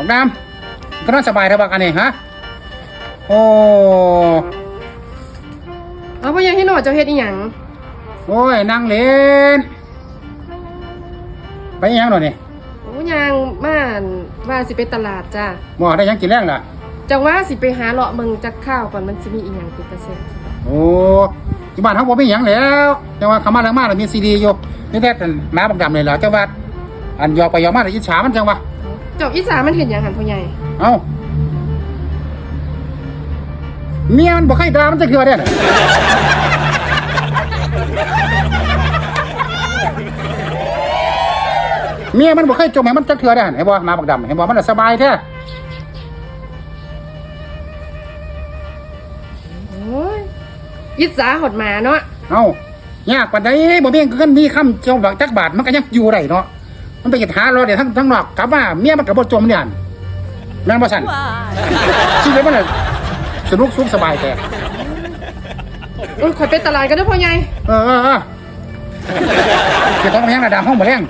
บักดำก็นอนสบายเท่าบักอันนี้ฮะโอ้เอาพ่อใหญ่ให้หน่อยเจ้าเฮ็ดอีหยังโอ้ยนั่งเล่นไปอีหยังหน่อยนี่โอ้ยางบ้านว่าสิไปตลาดจ้าบ่ได้หยังกินแรงล่ะ จังว่าสิไปหาเลาะเมืองจักข้าวก่อนมันสิมีอีหยังเป็นตะเซ็โอ้ที่บ้านเขาบ่มีหยังแล้วแต่ว่าเขามาแล้วมาแล้วมีซีดีอยู่นี่แต่หมาบักดำเลยเหรอแต่ว่าอันยอไปยอมาแล้วอิจฉามันจังวะ เจ้าอีสามันเห็นหยังหันพ่อใหญ่เอ้าเมียมันบ่เคยด่ามันจะเคือได้น่ะเมียมันบ่เคยจมให้มันจะเคือได้หั่นเห็นบ่หมาบักดำเห็นบ่มันนะสบายแท้โอ้ยอิสาหดหมาเนาะเอ้ายากปานใดบ่มีเงินมีคำเจ้าบักจักบาทมันก็ยังอยู่ได้เนาะ มันไปเฮ็ดหารอเดี๋ยวทั้งทั้งนอกกลับมาเมียมันก็บ่จมเนี่ยหั่นแม่นบ่ซั่นชีวิตมันน่ะสนุกสุขสบายแท้เออข่อยไปตลาดกันเด้อพ่อใหญ่เออเออเออเดี๋ยวต้องมายังระดับห้องมาแรง